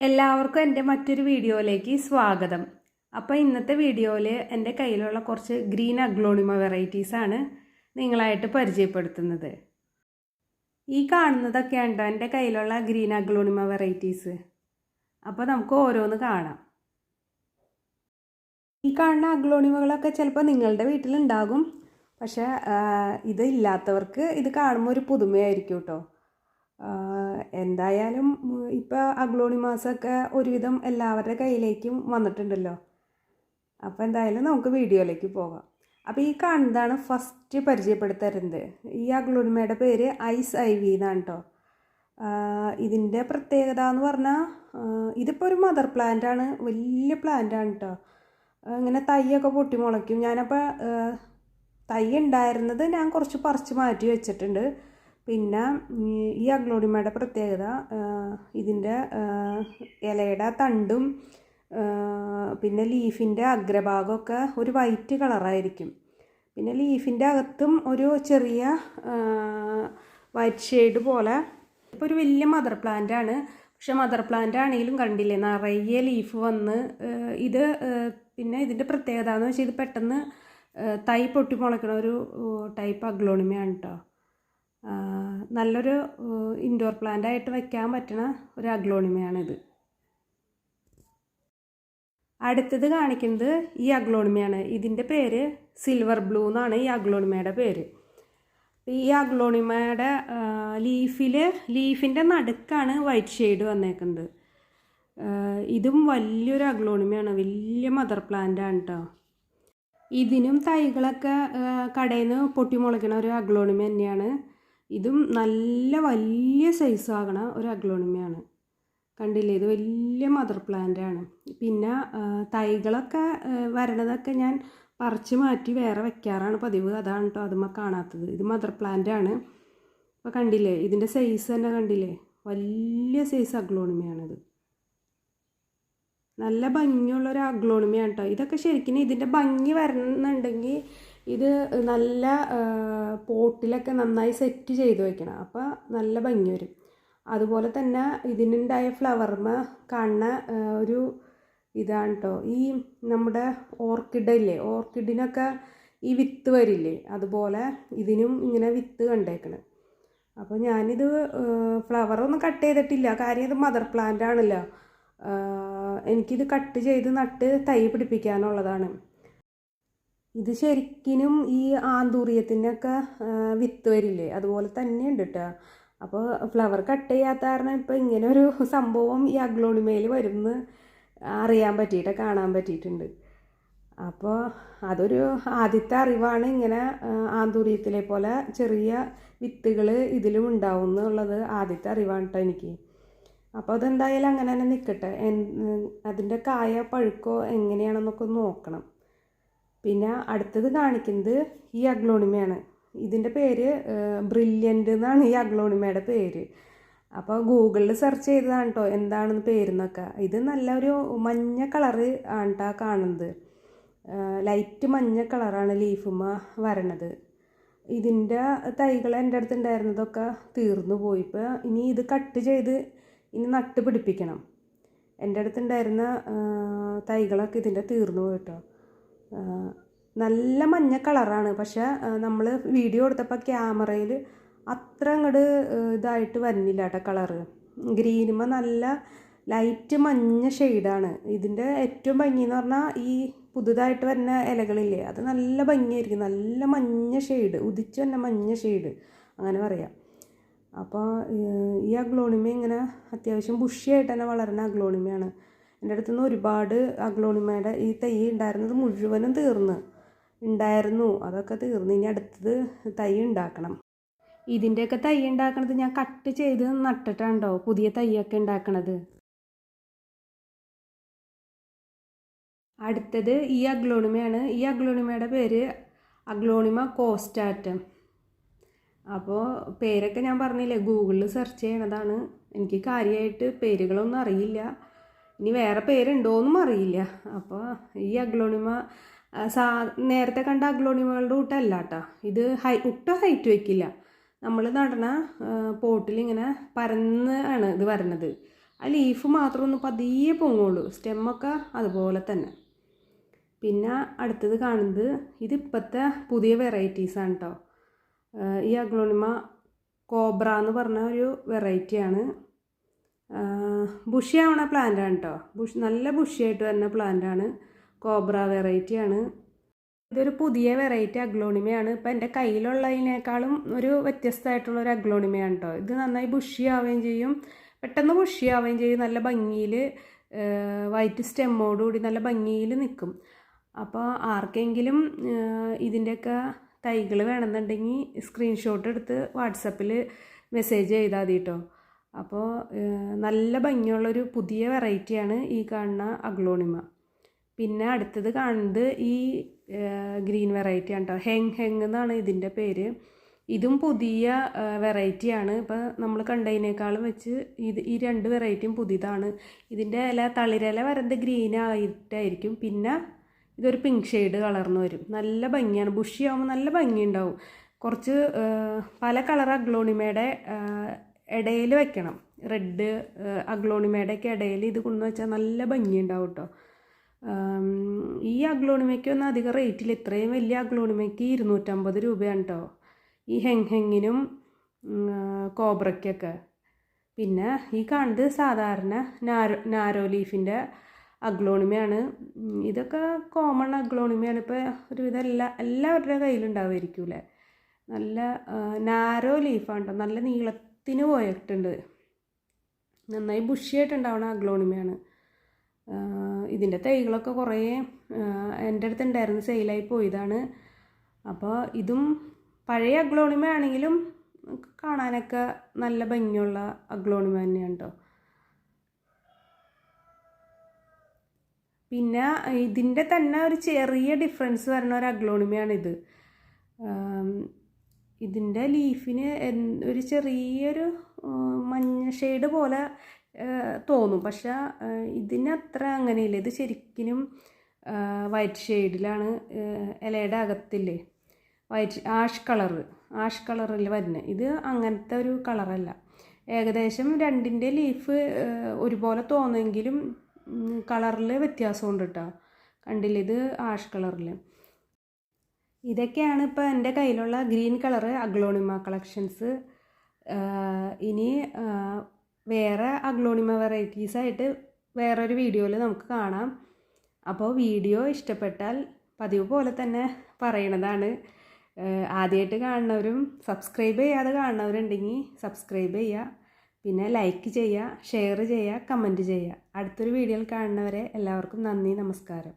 എല്ലാവർക്കും എന്റെ മറ്റൊരു വീഡിയോയിലേക്ക് സ്വാഗതം. അപ്പോൾ ഇന്നത്തെ വീഡിയോയിൽ എന്റെ കയ്യിലുള്ള കുറച്ച് ഗ്രീൻ അഗ്ലോണിമ വെറൈറ്റീസാണ് നിങ്ങളായിട്ട് പരിചയപ്പെടുത്തുന്നത്. ഈ കാണുന്നതൊക്കെയാണ് കേട്ടോ എന്റെ കയ്യിലുള്ള ഗ്രീൻ അഗ്ലോണിമ വെറൈറ്റീസ്? അപ്പോൾ നമുക്ക് ഓരോന്ന് കാണാം. ഈ കാണുന്ന അഗ്ലോണിമകളൊക്കെ ചിലപ്പോൾ നിങ്ങളുടെ വീട്ടിലുണ്ടാകും. പക്ഷേ ഇത് ഇല്ലാത്തവർക്ക് ഇത് കാണുമ്പോൾ ഒരു പുതുമയായിരിക്കും കേട്ടോ. എന്തായാലും ഇപ്പോൾ അഗ്ലോണിമാസൊക്കെ ഒരുവിധം എല്ലാവരുടെ കയ്യിലേക്കും വന്നിട്ടുണ്ടല്ലോ. അപ്പോൾ എന്തായാലും നമുക്ക് വീഡിയോയിലേക്ക് പോകാം. അപ്പോൾ ഈ കാണുന്നതാണ് ഫസ്റ്റ് പരിചയപ്പെടുത്തരുന്നത്. ഈ അഗ്ലോണിമയുടെ പേര് ഐസ് ഐ വി എന്നാണ് കേട്ടോ ഇതിന്റെ പ്രത്യേകത എന്ന് പറഞ്ഞാൽ ഇതിപ്പോൾ ഒരു മദർ പ്ലാന്റ് ആണ്. വലിയ പ്ലാന്റ് ആണ് കേട്ടോ ഇങ്ങനെ തൈയൊക്കെ പൊട്ടി മുളയ്ക്കും. ഞാനപ്പോൾ തൈ ഉണ്ടായിരുന്നത് ഞാൻ കുറച്ച് പറിച്ച് മാറ്റി വെച്ചിട്ടുണ്ട്. പിന്നെ ഈ അഗ്ലോണിമയുടെ പ്രത്യേകത ഇതിന്റെ ഇലയുടെ തണ്ടും പിന്നെ ലീഫിന്റെ അഗ്രഭാഗമൊക്കെ ഒരു വൈറ്റ് കളറായിരിക്കും. പിന്നെ ലീഫിന്റെ അകത്തും ഒരു ചെറിയ വൈറ്റ് ഷെയ്ഡ് പോലെ ഇപ്പോൾ ഒരു വലിയ മദർ പ്ലാന്റ് ആണ്. പക്ഷെ മദർ പ്ലാന്റ് ആണെങ്കിലും കണ്ടില്ലേ നിറയെ ലീഫ് വന്ന് ഇത് പിന്നെ ഇതിന്റെ പ്രത്യേകത എന്ന് വെച്ചാൽ ഇത് പെട്ടെന്ന് തൈ പൊട്ടി മുളയ്ക്കണ ഒരു ടൈപ്പ് അഗ്ലോണിമയാണ് കേട്ടോ നല്ലൊരു ഇൻഡോർ പ്ലാന്റ് ആയിട്ട് വയ്ക്കാൻ പറ്റുന്ന ഒരു അഗ്ലോണിമയാണിത്. അടുത്തത് കാണിക്കുന്നത് ഈ അഗ്ലോണിമയാണ്. ഇതിന്റെ പേര് സിൽവർ ബ്ലൂ എന്നാണ് ഈ അഗ്ലോണിമയുടെ പേര്. ഈ അഗ്ലോണിമയുടെ ലീഫിൽ ലീഫിന്റെ നടുക്കാണ് വൈറ്റ് ഷെയ്ഡ് വന്നേക്കുന്നത്. ഇതും വലിയൊരു അഗ്ലോണിമയാണ്. വലിയ മദർ പ്ലാന്റ് ആണ് കേട്ടോ ഇതിനും തൈകളൊക്കെ കടയിൽ നിന്ന് പൊട്ടിമുളയ്ക്കണ ഒരു അഗ്ലോണിമ തന്നെയാണ്. ഇതും നല്ല വലിയ സൈസാകണ ഒരു അഗ്ലോണിമയാണ്. കണ്ടില്ലേ? ഇത് വലിയ മദർ പ്ലാന്റ് ആണ്. പിന്നെ തൈകളൊക്കെ വരണതൊക്കെ ഞാൻ പറിച്ച് മാറ്റി വേറെ വെക്കാറാണ് പതിവ്. അതാണ് കേട്ടോ അതുമ്മ കാണാത്തത്. ഇത് മദർ പ്ലാന്റ് ആണ്. ഇപ്പോൾ കണ്ടില്ലേ? ഇതിന്റെ സൈസ് തന്നെ കണ്ടില്ലേ? വലിയ സൈസ് അഗ്ലോണിമയാണിത്. നല്ല ഭംഗിയുള്ള ഒരു അഗ്ലോണിമയാണ് കേട്ടോ ഇതൊക്കെ ശരിക്കും ഇതിന്റെ ഭംഗി വരണമെന്നുണ്ടെങ്കിൽ ഇത് നല്ല പോട്ടിലൊക്കെ നന്നായി സെറ്റ് ചെയ്ത് വെക്കണം. അപ്പോൾ നല്ല ഭംഗി വരും. അതുപോലെ തന്നെ ഇതിനുണ്ടായ ഫ്ലവർമ കാണുന്ന ഒരു ഇതാണ് കേട്ടോ ഈ നമ്മുടെ ഓർക്കിഡ് ഇല്ലേ? ഓർക്കിഡിനൊക്കെ ഈ വിത്ത് വരില്ലേ? അതുപോലെ ഇതിനും ഇങ്ങനെ വിത്ത് കണ്ടേക്കണം. അപ്പോൾ ഞാനിത് ഫ്ലവറൊന്നും കട്ട് ചെയ്തിട്ടില്ല. കാര്യം ഇത് മദർ പ്ലാന്റ് ആണല്ലോ എനിക്കിത് കട്ട് ചെയ്ത് നട്ട് തൈ പിടിപ്പിക്കാനുള്ളതാണ്. ഇത് ശരിക്കിനും ഈ ആന്തൂറിയത്തിനൊക്കെ വിത്ത് വരില്ലേ? അതുപോലെ തന്നെ ഉണ്ട് കേട്ടോ അപ്പോൾ ഫ്ലവർ കട്ട് ചെയ്യാത്ത കാരണം ഇപ്പോൾ ഇങ്ങനെ ഒരു സംഭവം ഈ അഗ്ലോണിമയിൽ വരുമെന്ന് അറിയാൻ പറ്റിയിട്ട് കാണാൻ പറ്റിയിട്ടുണ്ട്. അപ്പോൾ അതൊരു ആദ്യത്തെ അറിവാണ് ഇങ്ങനെ ആന്തൂറിയത്തിലെ പോലെ ചെറിയ വിത്തുകൾ ഇതിലും ഉണ്ടാവും എന്നുള്ളത് ആദ്യത്തെ അറിവാണ് കേട്ടോ എനിക്ക്. അപ്പോൾ അതെന്തായാലും അങ്ങനെ തന്നെ നിൽക്കട്ടെ അതിന്റെ കായ പഴുക്കോ എങ്ങനെയാണെന്നൊക്കെ നോക്കണം. പിന്നെ അടുത്തത് കാണിക്കുന്നത് ഈ അഗ്ലോണിമയാണ്. ഇതിന്റെ പേര് ബ്രില്യന്റ് എന്നാണ് ഈ അഗ്ലോണിമയുടെ പേര്. അപ്പോൾ ഗൂഗിളിൽ സെർച്ച് ചെയ്തതാണ് കേട്ടോ എന്താണെന്ന് പേരെന്നൊക്കെ. ഇത് നല്ലൊരു മഞ്ഞ കളറ് ആണ് കേട്ടോ കാണുന്നത്. ലൈറ്റ് മഞ്ഞ കളറാണ് ലീഫുമ്മ വരണത്. ഇതിന്റെ തൈകൾ എന്റെ അടുത്ത് ഉണ്ടായിരുന്നതൊക്കെ തീർന്നു പോയി. ഇപ്പോൾ ഇനി ഇത് കട്ട് ചെയ്ത് ഇനി നട്ട് പിടിപ്പിക്കണം. എന്റെ അടുത്തുണ്ടായിരുന്ന തൈകളൊക്കെ ഇതിന്റെ തീർന്നു പോയിട്ടോ നല്ല മഞ്ഞ കളറാണ്. പക്ഷെ നമ്മൾ വീഡിയോ എടുത്തപ്പോൾ ക്യാമറയിൽ അത്ര അങ്ങോട്ട് ഇതായിട്ട് വരുന്നില്ല കേട്ടോ കളറ്. ഗ്രീനുമ നല്ല ലൈറ്റ് മഞ്ഞ ഷെയ്ഡാണ് ഇതിന്റെ ഏറ്റവും ഭംഗി എന്ന് പറഞ്ഞാൽ ഈ പുതുതായിട്ട് വരുന്ന ഇലകളില്ലേ അത് നല്ല ഭംഗിയായിരിക്കും. നല്ല മഞ്ഞ ഷെയ്ഡ് ഉദിച്ച് തന്നെ മഞ്ഞ ഷെയ്ഡ് അങ്ങനെ പറയാം. അപ്പോൾ ഈ അഗ്ലോണിമ ഇങ്ങനെ അത്യാവശ്യം ബുഷിയായിട്ട് തന്നെ വളരുന്ന അഗ്ലോണിമയാണ്. എന്റെ അടുത്ത് നിന്ന് ഒരുപാട് അഗ്ലോണിമയുടെ ഈ തൈ ഉണ്ടായിരുന്നത് മുഴുവനും തീർന്ന്. ഉണ്ടായിരുന്നു. അതൊക്കെ തീർന്ന്. ഇനി അടുത്തത് തൈ ഉണ്ടാക്കണം. ഇതിന്റെയൊക്കെ തൈ ഉണ്ടാക്കണത് ഞാൻ കട്ട് ചെയ്ത് നട്ടിട്ടുണ്ടോ പുതിയ തൈയൊക്കെ ഉണ്ടാക്കണത്. അടുത്തത് ഈ അഗ്ലോണിമയാണ്. ഈ അഗ്ലോണിമയുടെ പേര് അഗ്ലോണിമ കോസ്റ്റാറ്റം. അപ്പോൾ പേരൊക്കെ ഞാൻ പറഞ്ഞില്ലേ ഗൂഗിളിൽ സെർച്ച് ചെയ്യണതാണ്. എനിക്ക് കാര്യമായിട്ട് പേരുകളൊന്നും അറിയില്ല. ഇനി വേറെ പേരുണ്ടോയെന്നും അറിയില്ല. അപ്പോൾ ഈ അഗ്ലോണിമ സാ നേരത്തെ കണ്ട അഗ്ലോണിമകളുടെ കൂട്ടല്ല കേട്ടോ ഇത് ഹൈ ഒട്ടും ഹൈറ്റ് വയ്ക്കില്ല നമ്മൾ നടണ പോട്ടിൽ ഇങ്ങനെ പരന്ന് ആണ് ഇത് വരണത്. ആ ലീഫ് മാത്രം ഒന്ന് പതിയെ പൊങ്ങുള്ളൂ. സ്റ്റെമ്മൊക്കെ അതുപോലെ തന്നെ. പിന്നെ അടുത്തത് കാണുന്നത് ഇത് പുതിയ വെറൈറ്റീസാണ് കേട്ടോ ഈ അഗ്ലോണിമ കോബ്ര എന്ന് പറഞ്ഞ ഒരു വെറൈറ്റിയാണ് ബുഷി ആവണ പ്ലാന്റാണ് കേട്ടോ ബുഷ് നല്ല ബുഷിയായിട്ട് വരുന്ന പ്ലാന്റാണ് കോബ്ര വെറൈറ്റിയാണ് ഇതൊരു പുതിയ വെറൈറ്റി അഗ്ലോണിമയാണ് ഇപ്പം എന്റെ കയ്യിലുള്ളതിനേക്കാളും ഒരു വ്യത്യസ്തമായിട്ടുള്ള ഒരു അഗ്ലോണിമയാണ് കേട്ടോ ഇത് നന്നായി ബുഷി ആവുകയും ചെയ്യും. പെട്ടെന്ന് ബുഷി ആവുകയും ചെയ്യും. നല്ല ഭംഗിയിൽ വൈറ്റ് സ്റ്റെമ്മോടുകൂടി നല്ല ഭംഗിയിൽ നിൽക്കും. അപ്പോൾ ആർക്കെങ്കിലും ഇതിന്റെയൊക്കെ തൈകൾ വേണമെന്നുണ്ടെങ്കിൽ സ്ക്രീൻഷോട്ട് എടുത്ത് വാട്സപ്പിൽ മെസ്സേജ് ചെയ്താൽ മതി കേട്ടോ അപ്പോൾ നല്ല ഭംഗിയുള്ളൊരു പുതിയ വെറൈറ്റിയാണ് ഈ കാണുന്ന അഗ്ലോണിമ. പിന്നെ അടുത്തത് കാണുന്നത് ഈ ഗ്രീൻ വെറൈറ്റി ആണ് കേട്ടോ ഹെങ് ഹെങ് എന്നാണ് ഇതിന്റെ പേര്. ഇതും പുതിയ വെറൈറ്റിയാണ്. ഇപ്പോൾ നമ്മൾ കണ്ടതിനേക്കാളും വെച്ച് ഇത് ഈ രണ്ട് വെറൈറ്റിയും പുതിയതാണ്. ഇതിന്റെ ഇല തളിരില വരുന്നത് ഗ്രീൻ ആയിട്ടായിരിക്കും. പിന്നെ ഇതൊരു പിങ്ക് ഷെയ്ഡ് കളർന്ന് വരും. നല്ല ഭംഗിയാണ്. ബുഷി ആകുമ്പോൾ നല്ല ഭംഗിയുണ്ടാവും. കുറച്ച് പല കളർ അഗ്ലോണിമയുടെ ഇടയിൽ വെക്കണം. റെഡ് അഗ്ലോണിമയുടെയൊക്കെ ഇടയിൽ ഇത് കൊണ്ടുവന്ന് വെച്ചാൽ നല്ല ഭംഗിയുണ്ടാവും കേട്ടോ ഈ അഗ്ലോണിമയ്ക്കൊന്നും അധികം റേറ്റിൽ ഇത്രയും വലിയ അഗ്ലോണിമയ്ക്ക് ഇരുന്നൂറ്റമ്പത് രൂപയാണ് കേട്ടോ ഈ ഹെങ് ഹെങ്ങിനും കോബ്രയ്ക്കൊക്കെ. പിന്നെ ഈ കാണുന്നത് സാധാരണ നാരോ നാരോ ലീഫിന്റെ അഗ്ലോണിമയാണ്. ഇതൊക്കെ കോമൺ അഗ്ലോണിമയാണ്. ഇപ്പോൾ ഒരുവിധം എല്ലാ എല്ലാവരുടെ കയ്യിലുണ്ടാവുമായിരിക്കൂലേ നല്ല നാരോ ലീഫാണ് കേട്ടോ നല്ല നീളത്തിന് പോയിട്ടുണ്ട്. നന്നായി ബുഷിയായിട്ടുണ്ടാവണ അഗ്ലോണിമയാണ്. ഇതിന്റെ തൈകളൊക്കെ കുറേ എന്റെ അടുത്ത് ഉണ്ടായിരുന്നു സെയിലായി പോയതാണ്. അപ്പോൾ ഇതും പഴയ അഗ്ലോണിമ ആണെങ്കിലും കാണാനൊക്കെ നല്ല ഭംഗിയുള്ള അഗ്ലോണിമ തന്നെയാണ് കേട്ടോ പിന്നെ ഇതിന്റെ തന്നെ ഒരു ചെറിയ ഡിഫറൻസ് വരുന്ന ഒരു അഗ്ലോണിമയാണിത്. ഇതിന്റെ ലീഫിന് ഒരു ചെറിയൊരു മഞ്ഞ ഷെയ്ഡ് പോലെ തോന്നും. പക്ഷെ ഇതിനത്ര അങ്ങനെയില്ല. ഇത് ശരിക്കും വൈറ്റ് ഷെയ്ഡിലാണ് ഇലയുടെ അകത്തില്ലേ? White ash colour. ആഷ് കളറിൽ വരുന്നത് ഇത് അങ്ങനത്തെ ഒരു കളറല്ല. ഏകദേശം രണ്ടിന്റെ ലീഫ് ഒരുപോലെ തോന്നുമെങ്കിലും കളറിൽ വ്യത്യാസമുണ്ട് കേട്ടോ കണ്ടില്ല? ഇത് ആഷ് കളറിൽ ഇതൊക്കെയാണ് ഇപ്പോൾ എന്റെ കയ്യിലുള്ള ഗ്രീൻ കളറ് അഗ്ലോണിമ കളക്ഷൻസ്. ഇനി വേറെ അഗ്ലോണിമ വെറൈറ്റീസ് ആയിട്ട് വേറൊരു വീഡിയോയിൽ നമുക്ക് കാണാം. അപ്പോൾ വീഡിയോ ഇഷ്ടപ്പെട്ടാൽ പതിവ് പോലെ തന്നെ പറയണതാണ്. ആദ്യമായിട്ട് കാണുന്നവരും സബ്സ്ക്രൈബ് ചെയ്യാതെ കാണുന്നവരുണ്ടെങ്കിൽ സബ്സ്ക്രൈബ് ചെയ്യുക. പിന്നെ ലൈക്ക് ചെയ്യുക ഷെയർ ചെയ്യുക കമന്റ് ചെയ്യുക. അടുത്തൊരു വീഡിയോയിൽ കാണുന്നവരെ എല്ലാവർക്കും നന്ദി നമസ്കാരം.